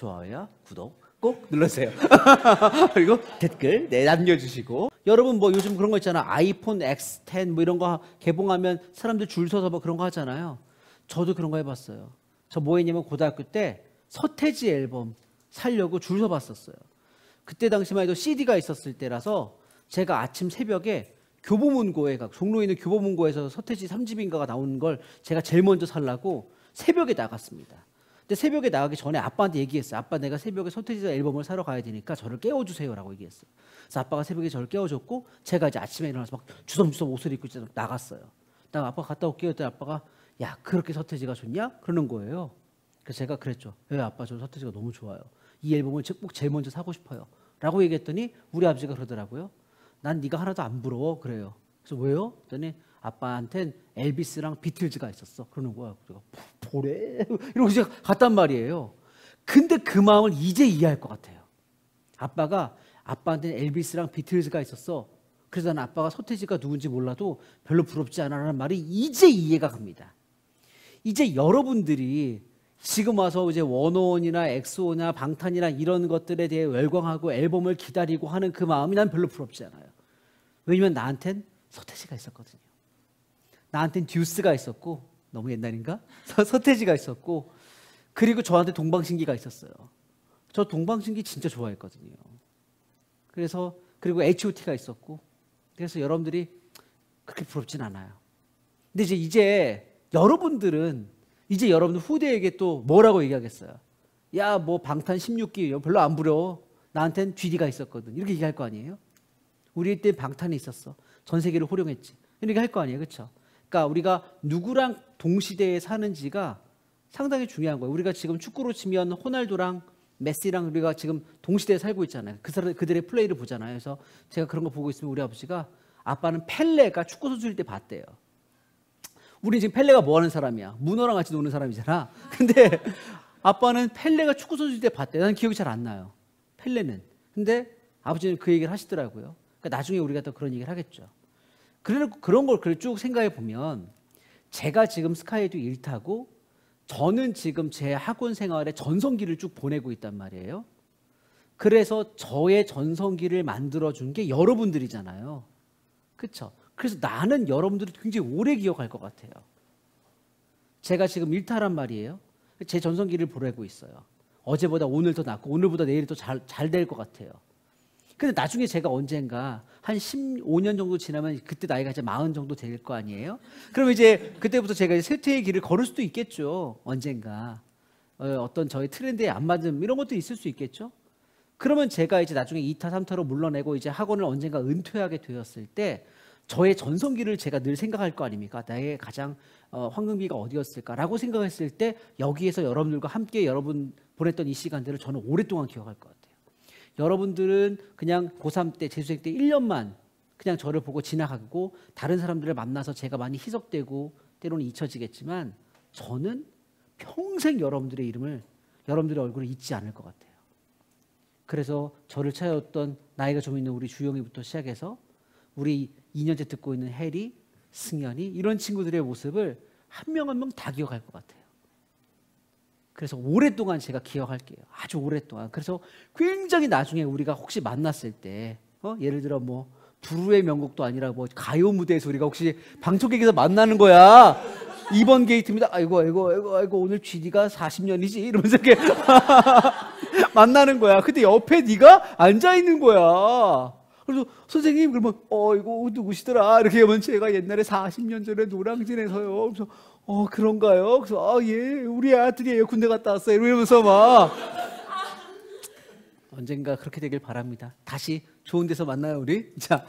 좋아요와 구독 꼭 눌러주세요. 그리고 댓글 네, 남겨주시고 여러분 뭐 요즘 그런 거 있잖아 아이폰 X10 뭐 이런 거 개봉하면 사람들 줄 서서 뭐 그런 거 하잖아요. 저도 그런 거 해봤어요. 저 뭐 했냐면 고등학교 때 서태지 앨범 살려고 줄 서봤었어요. 그때 당시만 해도 CD가 있었을 때라서 제가 아침 새벽에 교보문고에 가 종로에 있는 교보문고에서 서태지 3집인가가 나오는 걸 제가 제일 먼저 살라고 새벽에 나갔습니다. 근데 새벽에 나가기 전에 아빠한테 얘기했어요. 아빠 내가 새벽에 서태지 앨범을 사러 가야 되니까 저를 깨워주세요라고 얘기했어요. 그래서 아빠가 새벽에 저를 깨워줬고 제가 이제 아침에 일어나서 막 주섬주섬 옷을 입고 이제 나갔어요. 나 아빠 갔다 올게요. 했더니 아빠가 야 그렇게 서태지가 좋냐? 그러는 거예요. 그래서 제가 그랬죠. 예 아빠 저 서태지가 너무 좋아요. 이 앨범을 꼭 제일 먼저 사고 싶어요. 라고 얘기했더니 우리 아버지가 그러더라고요. 난 네가 하나도 안 부러워 그래요. 그래서 왜요? 그랬더니 아빠한텐 엘비스랑 비틀즈가 있었어. 그러는 거야. 그래가 보래 이러고 이제 갔단 말이에요. 근데 그 마음을 이제 이해할 것 같아요. 아빠가 아빠한테는 엘비스랑 비틀즈가 있었어. 그래서 난 아빠가 서태지가 누군지 몰라도 별로 부럽지 않아라는 말이 이제 이해가 갑니다. 이제 여러분들이 지금 와서 이제 원호원이나 엑소나 방탄이나 이런 것들에 대해 열광하고 앨범을 기다리고 하는 그 마음이 난 별로 부럽지 않아요. 왜냐면 나한텐 서태지가 있었거든요. 나한텐 듀스가 있었고 너무 옛날인가? 서, 서태지가 있었고 그리고 저한테 동방신기가 있었어요. 저 동방신기 진짜 좋아했거든요. 그래서 그리고 H.O.T가 있었고 그래서 여러분들이 그렇게 부럽진 않아요. 근데 이제 이제 여러분들은 이제 여러분들 후대에게 또 뭐라고 얘기하겠어요? 야, 뭐 방탄 16기 별로 안 부러워. 나한텐 GD가 있었거든. 이렇게 얘기할 거 아니에요? 우리 때 방탄이 있었어. 전 세계를 호령했지. 이렇게 할 거 아니에요. 그렇죠? 그러니까 우리가 누구랑 동시대에 사는지가 상당히 중요한 거예요. 우리가 지금 축구로 치면 호날두랑 메시랑 우리가 지금 동시대에 살고 있잖아요. 그 사람 그들의 플레이를 보잖아요. 그래서 제가 그런 거 보고 있으면 우리 아버지가 아빠는 펠레가 축구 선수일 때 봤대요. 우리 지금 펠레가 뭐 하는 사람이야? 문어랑 같이 노는 사람이잖아. 근데 아빠는 펠레가 축구 선수일 때 봤대. 난 기억이 잘 안 나요. 펠레는. 근데 아버지는 그 얘기를 하시더라고요. 그러니까 나중에 우리가 또 그런 얘기를 하겠죠. 그런 걸쭉 생각해 보면 제가 지금 스카이에도 일 타고 저는 지금 제 학원 생활에 전성기를 쭉 보내고 있단 말이에요. 그래서 저의 전성기를 만들어 준 게 여러분들이잖아요. 그렇죠? 그래서 나는 여러분들이 굉장히 오래 기억할 것 같아요. 제가 지금 일타란 말이에요. 제 전성기를 보내고 있어요. 어제보다 오늘 더 낫고 오늘보다 내일이 더 잘 잘 될 것 같아요. 근데 나중에 제가 언젠가 한 15년 정도 지나면 그때 나이가 이제 40 정도 될 거 아니에요? 그럼 이제 그때부터 제가 이제 쇠퇴의 길을 걸을 수도 있겠죠. 언젠가. 어, 떤 저의 트렌드에 안 맞은 이런 것도 있을 수 있겠죠. 그러면 제가 이제 나중에 2타, 3타로 물러내고 이제 학원을 언젠가 은퇴하게 되었을 때 저의 전성기를 제가 늘 생각할 거 아닙니까? 나의 가장 어, 황금기가 어디였을까라고 생각했을 때 여기에서 여러분들과 함께 여러분 보냈던 이 시간들을 저는 오랫동안 기억할 것 같아요. 여러분들은 그냥 고3 때, 재수생 때 1년만 그냥 저를 보고 지나가고 다른 사람들을 만나서 제가 많이 희석되고 때로는 잊혀지겠지만 저는 평생 여러분들의 이름을 여러분들의 얼굴을 잊지 않을 것 같아요. 그래서 저를 찾아왔던 나이가 좀 있는 우리 주영이부터 시작해서 우리 2년째 듣고 있는 해리, 승현이 이런 친구들의 모습을 한 명 한 명 다 기억할 것 같아요. 그래서 오랫동안 제가 기억할게요. 아주 오랫동안. 그래서 굉장히 나중에 우리가 혹시 만났을 때, 어? 예를 들어 뭐 부르의 명곡도 아니라 뭐 가요 무대에서 우리가 혹시 방청객에서 만나는 거야. 2번 게이트입니다. 아이고, 아이고, 아이고, 아이고, 오늘 GD가 40년이지. 이러면서 이렇게 만나는 거야. 근데 옆에 네가 앉아 있는 거야. 그래서 선생님 그러면 어 이거 누구시더라 이렇게 하면 제가 옛날에 40년 전에 노량진에서요. 그래서 어 그런가요? 그래서 아 예 우리 아들이에요 군대 갔다 왔어요 이러면서 막 언젠가 그렇게 되길 바랍니다. 다시 좋은 데서 만나요 우리. 자.